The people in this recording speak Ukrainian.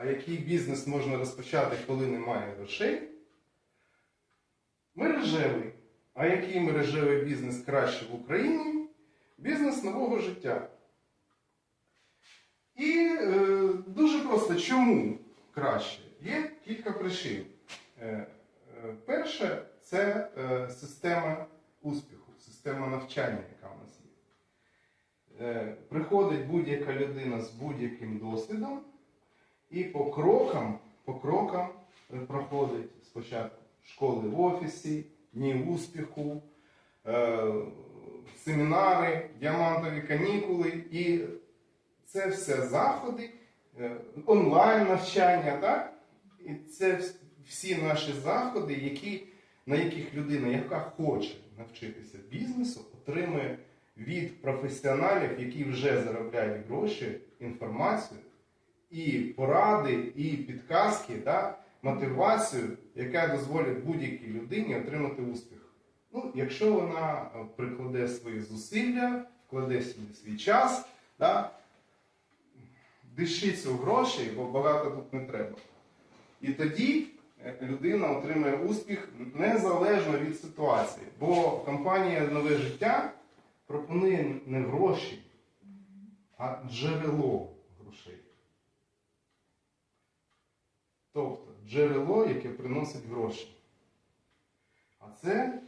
а який бізнес можна розпочати, коли немає грошей. Мережевий. А який мережевий бізнес краще в Україні? Бізнес нового життя. І е, дуже просто, чому краще? Є кілька причин. Е, е, перше, це е, система успіху, система навчання, яка в нас є. Е, приходить будь-яка людина з будь-яким досвідом і по крокам, по крокам проходить спочатку школи в офісі, дні успіху, е, семінари, діамантові канікули. І це все заходи, е, онлайн навчання, так? І це всі наші заходи, які, на яких людина, яка хоче навчитися бізнесу, отримує від професіоналів, які вже заробляють гроші, інформацію і поради, і підказки, да, мотивацію, яка дозволить будь-якій людині отримати успіх. Ну, якщо вона е, прикладе свої зусилля, вкладе сюди свій час, да, дишиться у гроші, бо багато тут не треба. І тоді е, людина отримує успіх незалежно від ситуації. Бо компанія Нове життя пропонує не гроші, а джерело грошей. Тобто джерело, яке приносить гроші. А це.